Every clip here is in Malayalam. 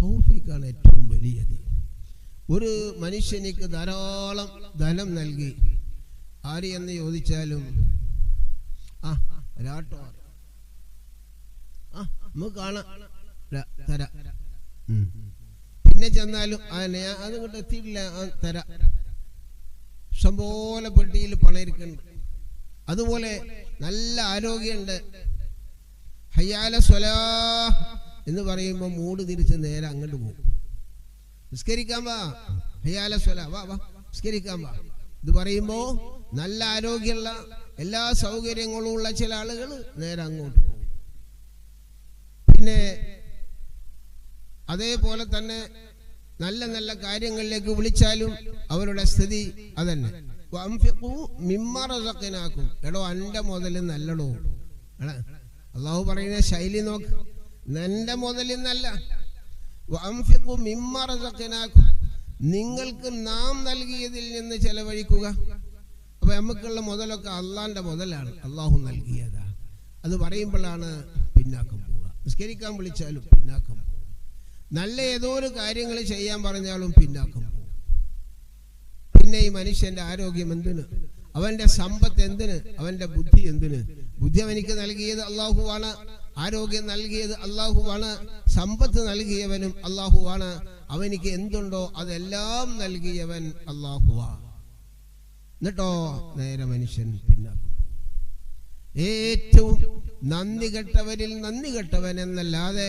തൗഫീഖാണ് ഏറ്റവും വലിയത്. ഒരു മനുഷ്യനിക്ക് ധാരാളം ധനം നൽകി ആര് എന്ന് ചോദിച്ചാലും ആ ഒരാട്ടോ ആ നമുക്ക് കാണാം. ര- പിന്നെ ചെന്നാലും അത് ഇങ്ങോട്ട് എത്തിയിട്ടില്ല തരാ. ഇഷ്ടംപോലെ പെട്ടിയിൽ പണം ഇരിക്കുന്നുണ്ട് അതുപോലെ നല്ല ആരോഗ്യമുണ്ട്. ഹയ്യാല സ്വലാ എന്ന് പറയുമ്പോൾ മൂട് തിരിച്ച് നേരെ അങ്ങോട്ട് പോകും. നിസ്കരിക്കാൻ വാ. ഹയാല സ്വല. വാ വാ. നിസ്കരിക്കാൻ വാ. ഇത് പറയുമ്പോ നല്ല ആരോഗ്യമുള്ള എല്ലാ സൗകര്യങ്ങളും ഉള്ള ചില ആളുകൾ നേരെ അങ്ങോട്ട് പോകും. പിന്നെ അതേപോലെ തന്നെ നല്ല നല്ല കാര്യങ്ങളിലേക്ക് വിളിച്ചാലും അവരുടെ സ്ഥിതി അതന്നെ. വഅൻഫിഖൂ മിമ്മ റസഖനാക്കും. എടോ അന്റെ മുതൽ നല്ലടോ. അള്ളാഹു പറയുന്ന ശൈലി നോക്ക്. നിന്റെ മുതലിൽ നല്ല വഅൻഫിഖൂ റസഖനാക്കും നിങ്ങൾക്ക് നാം നൽകിയതിൽ നിന്ന് ചെലവഴിക്കുക. അപ്പൊ നമുക്കുള്ള മുതലൊക്കെ അള്ളാന്റെ മുതലാണ്. അള്ളാഹു നൽകിയതാ. അത് പറയുമ്പോഴാണ് പിന്നാക്കം പോവുക. നിസ്കരിക്കാൻ വിളിച്ചാലും പിന്നാക്കം നല്ല ഏതോ ഒരു കാര്യങ്ങൾ ചെയ്യാൻ പറഞ്ഞാലും പിന്നാക്കം പിന്നെ ഈ മനുഷ്യന്റെ ആരോഗ്യം എന്തിന്? അവന്റെ സമ്പത്ത് എന്തിന്? അവന്റെ ബുദ്ധി എന്തിന്? ബുദ്ധി അവനിക്ക് നൽകിയത് അള്ളാഹുവാണ്. ആരോഗ്യം നൽകിയത് അള്ളാഹുവാണ് സമ്പത്ത് നൽകിയവനും അള്ളാഹുവാണ്. അവനിക്ക് എന്തുണ്ടോ അതെല്ലാം നൽകിയവൻ അള്ളാഹുവാ എന്നിട്ടോ നേരെ മനുഷ്യൻ പിന്നാക്കും ഏറ്റവും നന്ദി കെട്ടവരിൽ നന്ദി കെട്ടവൻ എന്നല്ലാതെ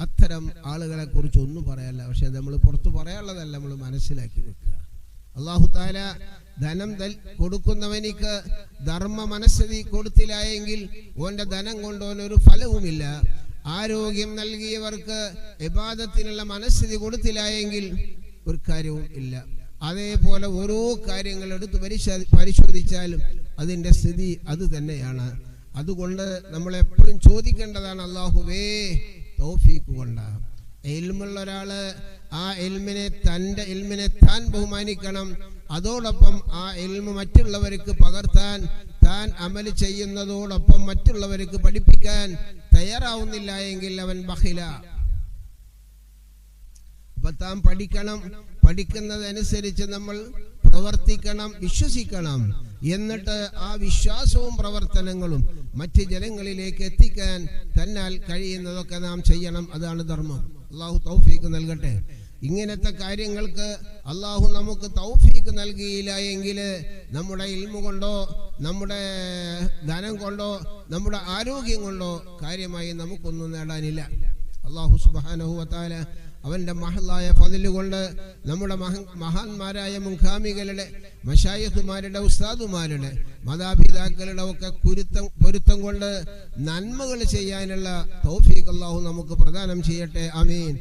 അത്തരം ആളുകളെ കുറിച്ച് ഒന്നും പറയാനല്ല പക്ഷെ നമ്മൾ പുറത്ത് പറയാനുള്ളതല്ല നമ്മൾ മനസ്സിലാക്കി വെക്കുക. അള്ളാഹു താല ധനം കൊടുക്കുന്നവനിക്ക് ധർമ്മ മനസ്ഥിതി കൊടുത്തില്ലായെങ്കിൽ ഓന്റെ ധനം കൊണ്ടോൻ ഒരു ഫലവുമില്ല. ആരോഗ്യം നൽകിയവർക്ക് വിവാദത്തിനുള്ള മനസ്ഥിതി കൊടുത്തില്ലായെങ്കിൽ ഒരു കാര്യവും ഇല്ല. അതേപോലെ ഓരോ കാര്യങ്ങൾ എടുത്ത് പരിശോ- പരിശോധിച്ചാലും അതിന്റെ സ്ഥിതി അത് തന്നെയാണ്. അതുകൊണ്ട് നമ്മൾ എപ്പോഴും ചോദിക്കേണ്ടതാണ് അള്ളാഹുവേ തൗഫീക്ക് കൊണ്ട. എൽമുള്ള ഒരാൾ ആ എൽമിനെ തന്റെ എൽമിനെ താൻ ബഹുമാനിക്കണം. അതോടൊപ്പം ആ എൽമ് മറ്റുള്ളവർക്ക് പകർത്താൻ താൻ അമൽ ചെയ്യുന്നതോടൊപ്പം മറ്റുള്ളവർക്ക് പഠിപ്പിക്കാൻ തയ്യാറാവുന്നില്ല എങ്കിൽ അവൻ ബഹില. അപ്പൊ താൻ പഠിക്കണം. പഠിക്കുന്നതനുസരിച്ച് നമ്മൾ പ്രവർത്തിക്കണം വിശ്വസിക്കണം. എന്നിട്ട് ആ വിശ്വാസവും പ്രവർത്തനങ്ങളും മറ്റ് ജനങ്ങളിലേക്ക് എത്തിക്കാൻ തന്നാൽ കഴിയുന്നതൊക്കെ നാം ചെയ്യണം. അതാണ് ധർമ്മം. അള്ളാഹു തൗഫീക്ക് നൽകട്ടെ. ഇങ്ങനത്തെ കാര്യങ്ങൾക്ക് അള്ളാഹു നമുക്ക് തൗഫീക്ക് നൽകിയില്ല എങ്കിൽ നമ്മുടെ ഇൽമു കൊണ്ടോ നമ്മുടെ ധനം കൊണ്ടോ നമ്മുടെ ആരോഗ്യം കൊണ്ടോ കാര്യമായി നമുക്കൊന്നും നേടാനില്ല. അള്ളാഹു സുബാനഹു അവന്റെ മഹലായ ഫതിലുകൊണ്ട് നമ്മുടെ മഹ മഹാന്മാരായ മുഖാമികളുടെ മഷായത്തുമാരുടെ ഉസ്താദുമാരുടെ മാതാപിതാക്കളുടെ ഒക്കെ കുരുത്തം പൊരുത്തം കൊണ്ട് നന്മകൾ ചെയ്യാനുള്ള തൗഫീഖ് അള്ളാഹു നമുക്ക് പ്രദാനം ചെയ്യട്ടെ. അമീൻ